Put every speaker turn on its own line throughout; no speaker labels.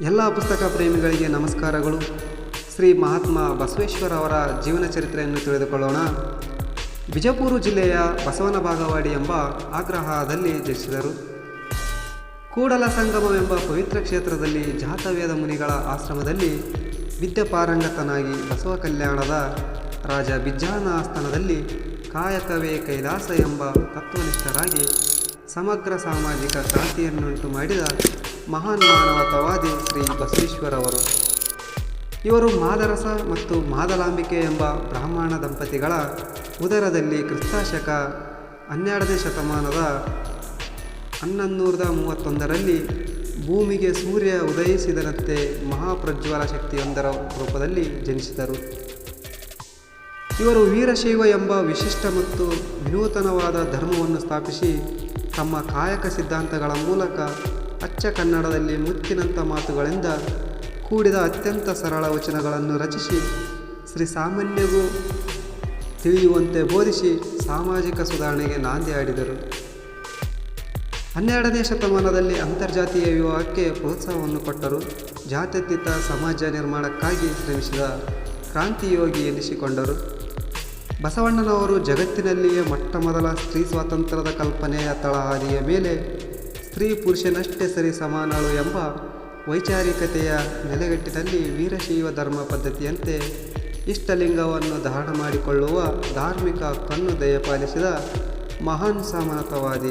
ಎಲ್ಲ ಪುಸ್ತಕ ಪ್ರೇಮಿಗಳಿಗೆ ನಮಸ್ಕಾರಗಳು. ಶ್ರೀ ಮಹಾತ್ಮ ಬಸವೇಶ್ವರ ಅವರ ಜೀವನ ಚರಿತ್ರೆಯನ್ನು ತಿಳಿದುಕೊಳ್ಳೋಣ. ಬಿಜಾಪುರ ಜಿಲ್ಲೆಯ ಬಸವನ ಬಾಗವಾಡಿ ಎಂಬ ಆಗ್ರಹದಲ್ಲಿ ಜನಿಸಿದರು. ಕೂಡಲ ಸಂಗಮವೆಂಬ ಪವಿತ್ರ ಕ್ಷೇತ್ರದಲ್ಲಿ ಜಾತವೇದ ಮುನಿಗಳ ಆಶ್ರಮದಲ್ಲಿ ವಿದ್ಯಾಪಾರಂಗತನಾಗಿ ಬಸವ ಕಲ್ಯಾಣದ ರಾಜ ಬಿಜ್ಜಾನ ಆಸ್ಥಾನದಲ್ಲಿ ಕಾಯಕವೇ ಕೈಲಾಸ ಎಂಬ ತತ್ವನಿಷ್ಠರಾಗಿ ಸಮಗ್ರ ಸಾಮಾಜಿಕ ಕ್ರಾಂತಿಯನ್ನುಂಟು ಮಾಡಿದ ಮಹಾನ್ ಮಾನವತಾವಾದಿ ಶ್ರೀ ಬಸವೇಶ್ವರವರು. ಇವರು ಮಾದರಸ ಮತ್ತು ಮಾದಲಾಂಬಿಕೆ ಎಂಬ ಬ್ರಾಹ್ಮಣ ದಂಪತಿಗಳ ಉದರದಲ್ಲಿ ಕ್ರಿಸ್ತಾಶಕ ಹನ್ನೆರಡನೇ ಶತಮಾನದ ಹನ್ನೊಂದೂರದ ಮೂವತ್ತೊಂದರಲ್ಲಿ ಭೂಮಿಗೆ ಸೂರ್ಯ ಉದಯಿಸಿದರಂತೆ ಮಹಾಪ್ರಜ್ವಲ ಶಕ್ತಿಯೊಂದರ ರೂಪದಲ್ಲಿ ಜನಿಸಿದರು. ಇವರು ವೀರಶೈವ ಎಂಬ ವಿಶಿಷ್ಟ ಮತ್ತು ವಿನೂತನವಾದ ಧರ್ಮವನ್ನು ಸ್ಥಾಪಿಸಿ ತಮ್ಮ ಕಾಯಕ ಸಿದ್ಧಾಂತಗಳ ಮೂಲಕ ಅಚ್ಚ ಕನ್ನಡದಲ್ಲಿ ಮುತ್ತಿನಂಥ ಮಾತುಗಳಿಂದ ಕೂಡಿದ ಅತ್ಯಂತ ಸರಳ ವಚನಗಳನ್ನು ರಚಿಸಿ, ಶ್ರೀ ಸಾಮಾನ್ಯಗೂ ತಿಳಿಯುವಂತೆ ಬೋಧಿಸಿ ಸಾಮಾಜಿಕ ಸುಧಾರಣೆಗೆ ನಾಂದಿ ಆಡಿದರು ಹನ್ನೆರಡನೇ ಶತಮಾನದಲ್ಲಿ ಅಂತರ್ಜಾತೀಯ ವಿವಾಹಕ್ಕೆ ಪ್ರೋತ್ಸಾಹವನ್ನು ಕೊಟ್ಟರು. ಜಾತ್ಯತೀತ ಸಮಾಜ ನಿರ್ಮಾಣಕ್ಕಾಗಿ ಶ್ರಮಿಸಿದ ಕ್ರಾಂತಿಯೋಗಿ ಎನಿಸಿಕೊಂಡರು. ಬಸವಣ್ಣನವರು ಜಗತ್ತಿನಲ್ಲಿಯೇ ಮೊಟ್ಟಮೊದಲ ಸ್ತ್ರೀ ಸ್ವಾತಂತ್ರ್ಯದ ಕಲ್ಪನೆಯ ತಳಹಾದಿಯ ಮೇಲೆ ಸ್ತ್ರೀ ಪುರುಷನಷ್ಟೇ ಸರಿ ಸಮಾನಳು ಎಂಬ ವೈಚಾರಿಕತೆಯ ನೆಲೆಗಟ್ಟಿನಲ್ಲಿ ವೀರಶೈವ ಧರ್ಮ ಪದ್ಧತಿಯಂತೆ ಇಷ್ಟಲಿಂಗವನ್ನು ಧಾರಣ ಮಾಡಿಕೊಳ್ಳುವ ಧಾರ್ಮಿಕ ಕಣ್ಣು ದಯಪಾಲಿಸಿದ ಮಹಾನ್ ಸಮಾನತವಾದಿ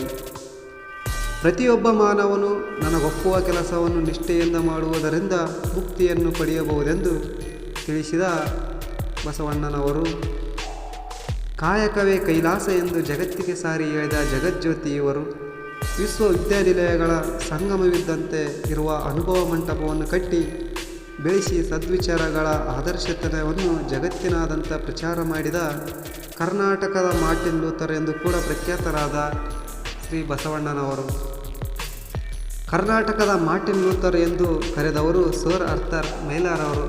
ಪ್ರತಿಯೊಬ್ಬ ಮಾನವನು ನನಗೊಪ್ಪುವ ಕೆಲಸವನ್ನು ನಿಷ್ಠೆಯಿಂದ ಮಾಡುವುದರಿಂದ ಮುಕ್ತಿಯನ್ನು ಪಡೆಯಬಹುದೆಂದು ತಿಳಿಸಿದ ಬಸವಣ್ಣನವರು, ಕಾಯಕವೇ ಕೈಲಾಸ ಎಂದು ಜಗತ್ತಿಗೆ ಸಾರಿ ಹೇಳಿದ ಜಗಜ್ಯೋತಿ ಇವರು ವಿಶ್ವವಿದ್ಯಾನಿಲಯಗಳ ಸಂಗಮವಿದ್ದಂತೆ ಇರುವ ಅನುಭವ ಮಂಟಪವನ್ನು ಕಟ್ಟಿ ಬೆಳೆಸಿ ಸದ್ವಿಚಾರಗಳ ಆದರ್ಶತನವನ್ನು ಜಗತ್ತಿನಾದಂಥ ಪ್ರಚಾರ ಮಾಡಿದ ಕರ್ನಾಟಕದ ಮಾರ್ಟಿನ್ ಲೂಥರ್ ಎಂದು ಕೂಡ ಪ್ರಖ್ಯಾತರಾದ ಶ್ರೀ ಬಸವಣ್ಣನವರು. ಕರ್ನಾಟಕದ ಮಾರ್ಟಿನ್ ಲೂಥರ್ ಎಂದು ಕರೆದವರು ಸರ್ ಅರ್ಥರ್ ಮೈಲಾರವರು.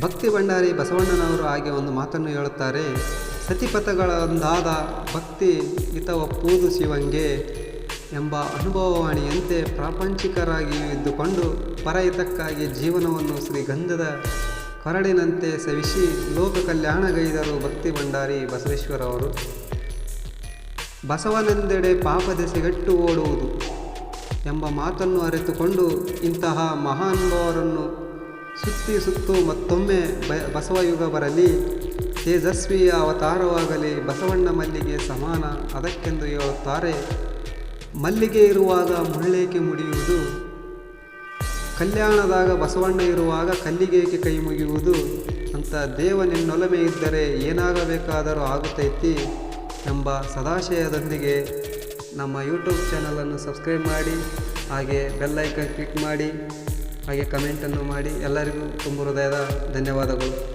ಭಕ್ತಿ ಭಂಡಾರಿ ಬಸವಣ್ಣನವರು ಹಾಗೆ ಒಂದು ಮಾತನ್ನು ಹೇಳುತ್ತಾರೆ ಸತಿಪಥಗಳೊಂದಾದ ಭಕ್ತಿ ಹಿತ ಪೂದು ಶಿವಂಗೆ ಎಂಬ ಅನುಭವವಾಣಿಯಂತೆ ಪ್ರಾಪಂಚಿಕರಾಗಿಯೂ ಇದ್ದುಕೊಂಡು ಪರಹಿತಕ್ಕಾಗಿ ಜೀವನವನ್ನು ಶ್ರೀಗಂಧದ ಕೊರಡಿನಂತೆ ಸವಿಸಿ ಲೋಕ ಕಲ್ಯಾಣಗೈದರು ಭಕ್ತಿ ಭಂಡಾರಿ ಬಸವೇಶ್ವರವರು. ಬಸವನೆಂದೆಡೆ ಪಾಪದೆಸೆಗಟ್ಟು ಓಡುವುದು ಎಂಬ ಮಾತನ್ನು ಅರಿತುಕೊಂಡು ಇಂತಹ ಮಹಾನುಭಾವರನ್ನು ಸುತ್ತಿ ಸುತ್ತು ಮತ್ತೊಮ್ಮೆ ಬಸವಯುಗ ಬರಲಿ ತೇಜಸ್ವಿಯ ಅವತಾರವಾಗಲಿ ಬಸವಣ್ಣ ಮಲ್ಲಿಗೆ ಸಮಾನ ಅದಕ್ಕೆಂದು ಹೇಳುತ್ತಾರೆ, ಮಲ್ಲಿಗೆ ಇರುವಾಗ ಮುಳ್ಳೇಕೆ ಮುಡಿಯುವುದು? ಕಲ್ಯಾಣದಾಗ ಬಸವಣ್ಣ ಇರುವಾಗ ಕಲ್ಲಿಗೇಕೆ ಕೈ ಮುಗಿಯುವುದು? ಅಂತ ದೇವ ನಿನ್ನೊಲಮೆ ಇದ್ದರೆ ಏನಾಗಬೇಕಾದರೂ ಆಗುತ್ತೈತಿ ಎಂಬ ಸದಾಶಯದೊಂದಿಗೆ ನಮ್ಮ ಯೂಟ್ಯೂಬ್ ಚಾನಲನ್ನು ಸಬ್ಸ್ಕ್ರೈಬ್ ಮಾಡಿ, ಹಾಗೆ ಬೆಲ್ಲೈಕನ್ ಕ್ಲಿಕ್ ಮಾಡಿ, ಹಾಗೆ ಕಮೆಂಟನ್ನು ಮಾಡಿ ಎಲ್ಲರಿಗೂ ತುಂಬ ಹೃದಯದ ಧನ್ಯವಾದಗಳು.